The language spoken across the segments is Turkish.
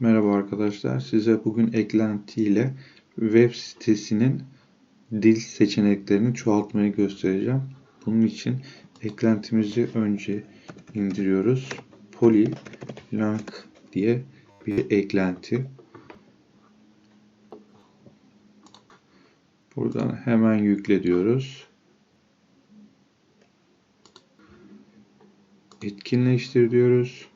Merhaba arkadaşlar. Size bugün eklenti ile web sitesinin dil seçeneklerini çoğaltmayı göstereceğim. Bunun için eklentimizi önce indiriyoruz. Polylang diye bir eklenti. Buradan hemen yükle diyoruz. Etkinleştir diyoruz.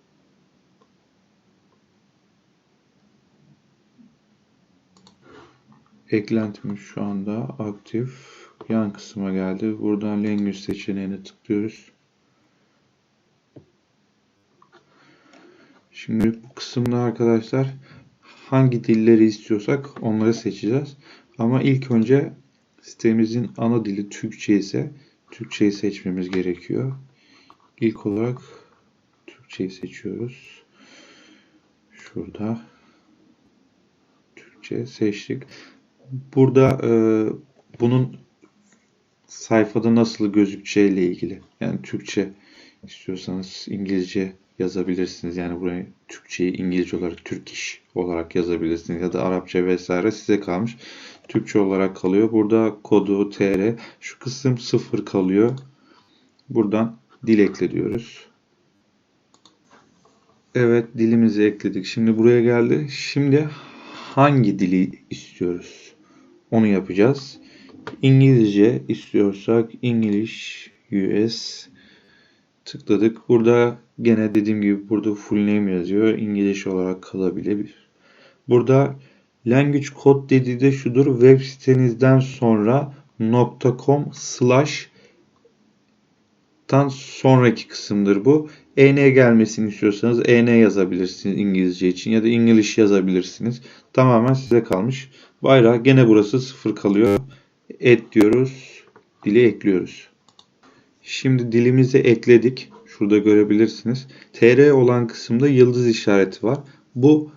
Eklentimiz şu anda aktif. Yan kısma geldi. Buradan language seçeneğine tıklıyoruz. Şimdi bu kısımda arkadaşlar hangi dilleri istiyorsak onları seçeceğiz. Ama ilk önce sitemizin ana dili Türkçe ise Türkçeyi seçmemiz gerekiyor. İlk olarak Türkçeyi seçiyoruz. Şurada Türkçe seçtik. Burada e, bunun sayfada nasıl gözükeceğiyle ilgili. Yani Türkçe istiyorsanız İngilizce yazabilirsiniz. Yani buraya Türkçeyi İngilizce olarak Türk iş olarak yazabilirsiniz. Ya da Arapça vesaire size kalmış. Türkçe olarak kalıyor. Burada kodu tr. Şu kısım sıfır kalıyor. Buradan dil ekle diyoruz. Evet dilimizi ekledik. Şimdi buraya geldi. Şimdi hangi dili istiyoruz? Onu yapacağız. İngilizce istiyorsak English US tıkladık. Burada gene dediğim gibi burada full name yazıyor. İngiliz olarak kalabilir. Burada language code dediği de şudur. Web sitenizden sonra .com slash sonraki kısımdır bu. EN gelmesini istiyorsanız EN yazabilirsiniz İngilizce için ya da English yazabilirsiniz. Tamamen size kalmış. Bayrağı gene burası sıfır kalıyor. Et diyoruz. Dili ekliyoruz. Şimdi dilimizi ekledik. Şurada görebilirsiniz. TR olan kısımda yıldız işareti var. Bu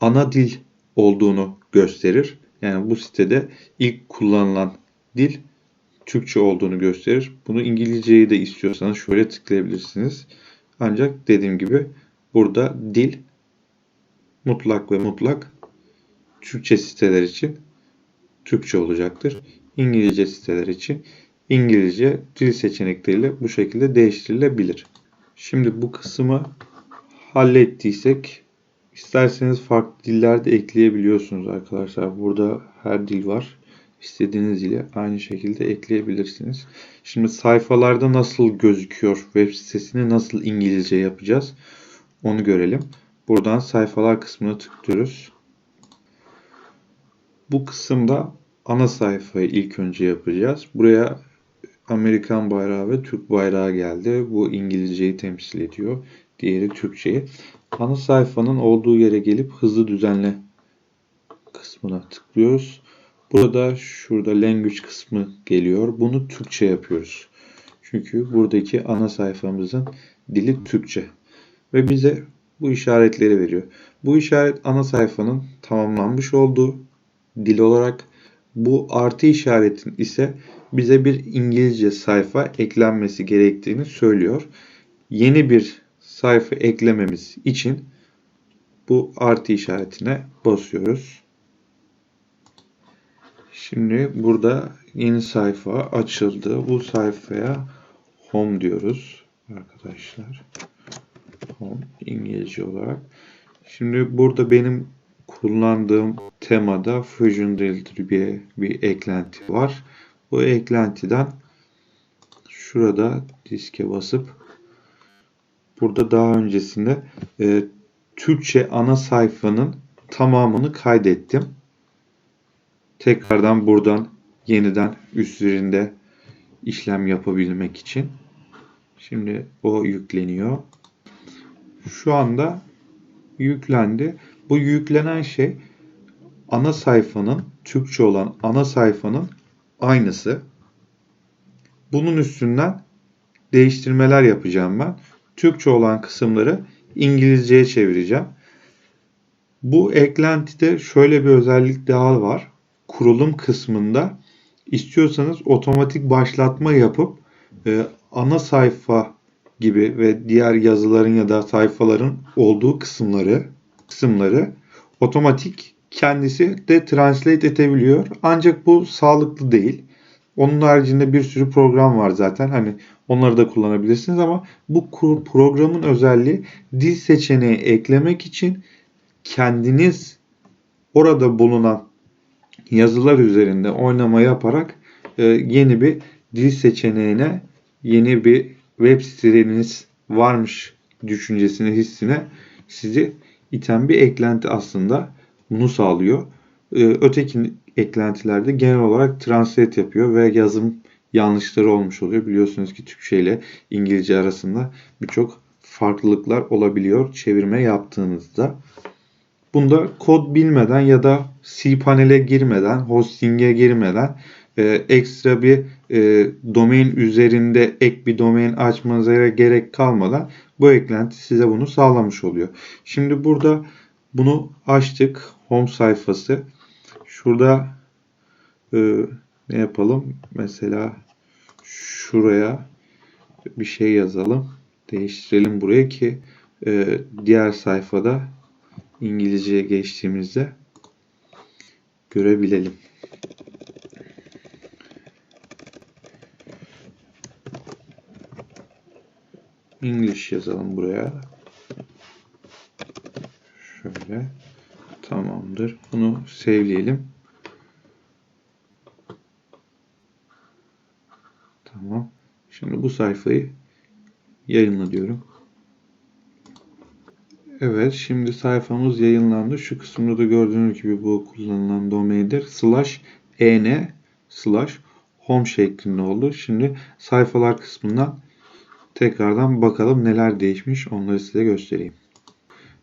ana dil olduğunu gösterir. Yani bu sitede ilk kullanılan dil Türkçe olduğunu gösterir. Bunu İngilizceyi de istiyorsanız şöyle tıklayabilirsiniz. Ancak dediğim gibi burada dil mutlak ve mutlak Türkçe siteler için Türkçe olacaktır. İngilizce siteler için İngilizce dil seçenekleriyle bu şekilde değiştirilebilir. Şimdi bu kısmı hallettiysek isterseniz farklı diller de ekleyebiliyorsunuz arkadaşlar. Burada her dil var. İstediğiniz ile aynı şekilde ekleyebilirsiniz. Şimdi sayfalarda nasıl gözüküyor? Web sitesini nasıl İngilizce yapacağız? Onu görelim. Buradan sayfalar kısmına tıklıyoruz. Bu kısımda ana sayfayı ilk önce yapacağız. Buraya Amerikan bayrağı ve Türk bayrağı geldi. Bu İngilizceyi temsil ediyor. Diğeri Türkçeyi. Ana sayfanın olduğu yere gelip hızlı düzenle kısmına tıklıyoruz. Burada şurada language kısmı geliyor. Bunu Türkçe yapıyoruz. Çünkü buradaki ana sayfamızın dili Türkçe. Ve bize bu işaretleri veriyor. Bu işaret ana sayfanın tamamlanmış olduğu dil olarak bu artı işaretin ise bize bir İngilizce sayfa eklenmesi gerektiğini söylüyor. Yeni bir sayfa eklememiz için bu artı işaretine basıyoruz. Şimdi burada yeni sayfa açıldı. Bu sayfaya home diyoruz arkadaşlar. Home İngilizce olarak. Şimdi burada benim kullandığım temada Fusion bir, bir eklenti var. Bu eklentiden şurada diske basıp burada daha öncesinde e, Türkçe ana sayfanın tamamını kaydettim. Tekrardan buradan yeniden üzerinde işlem yapabilmek için. Şimdi o yükleniyor. Şu anda yüklendi. Bu yüklenen şey ana sayfanın Türkçe olan ana sayfanın aynısı. Bunun üstünden değiştirmeler yapacağım ben. Türkçe olan kısımları İngilizceye çevireceğim. Bu eklentide şöyle bir özellik daha var. Kurulum kısmında istiyorsanız otomatik başlatma yapıp e, ana sayfa gibi ve diğer yazıların ya da sayfaların olduğu kısımları kısımları otomatik kendisi de translate edebiliyor. Ancak bu sağlıklı değil. Onun haricinde bir sürü program var zaten. Hani onları da kullanabilirsiniz ama bu programın özelliği dil seçeneği eklemek için kendiniz orada bulunan yazılar üzerinde oynama yaparak e, yeni bir dil seçeneğine yeni bir web siteniz varmış düşüncesine hissine sizi iten bir eklenti aslında bunu sağlıyor. E, öteki eklentilerde genel olarak translate yapıyor ve yazım yanlışları olmuş oluyor. Biliyorsunuz ki Türkçe ile İngilizce arasında birçok farklılıklar olabiliyor çevirme yaptığınızda. Bunda kod bilmeden ya da cPanel'e girmeden, hosting'e girmeden e, ekstra bir e, domain üzerinde ek bir domain açmanıza gerek kalmadan bu eklenti size bunu sağlamış oluyor. Şimdi burada bunu açtık. Home sayfası. Şurada e, ne yapalım? Mesela şuraya bir şey yazalım. Değiştirelim buraya ki e, diğer sayfada İngilizceye geçtiğimizde görebilelim. English yazalım buraya. Şöyle. Tamamdır. Bunu sevleyelim. Tamam. Şimdi bu sayfayı yayınla diyorum. Evet, şimdi sayfamız yayınlandı. Şu kısımda da gördüğünüz gibi bu kullanılan domaindir. Slash en slash home şeklinde oldu. Şimdi sayfalar kısmından tekrardan bakalım neler değişmiş. Onları size göstereyim.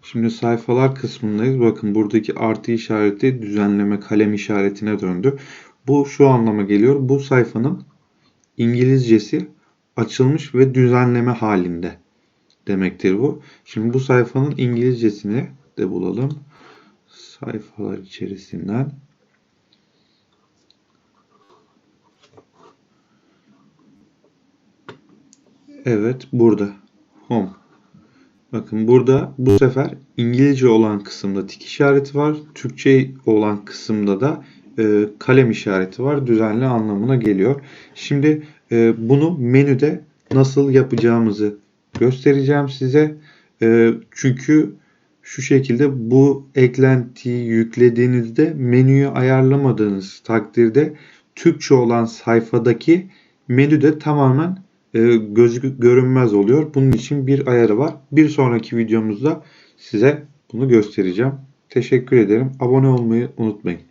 Şimdi sayfalar kısmındayız. Bakın buradaki artı işareti düzenleme kalem işaretine döndü. Bu şu anlama geliyor. Bu sayfanın İngilizcesi açılmış ve düzenleme halinde demektir bu. Şimdi bu sayfanın İngilizcesini de bulalım. Sayfalar içerisinden. Evet burada. Home. Bakın burada bu sefer İngilizce olan kısımda tik işareti var. Türkçe olan kısımda da e, kalem işareti var. Düzenli anlamına geliyor. Şimdi e, bunu menüde nasıl yapacağımızı göstereceğim size. E, çünkü şu şekilde bu eklentiyi yüklediğinizde menüyü ayarlamadığınız takdirde Türkçe olan sayfadaki menü de tamamen e, göz görünmez oluyor. Bunun için bir ayarı var. Bir sonraki videomuzda size bunu göstereceğim. Teşekkür ederim. Abone olmayı unutmayın.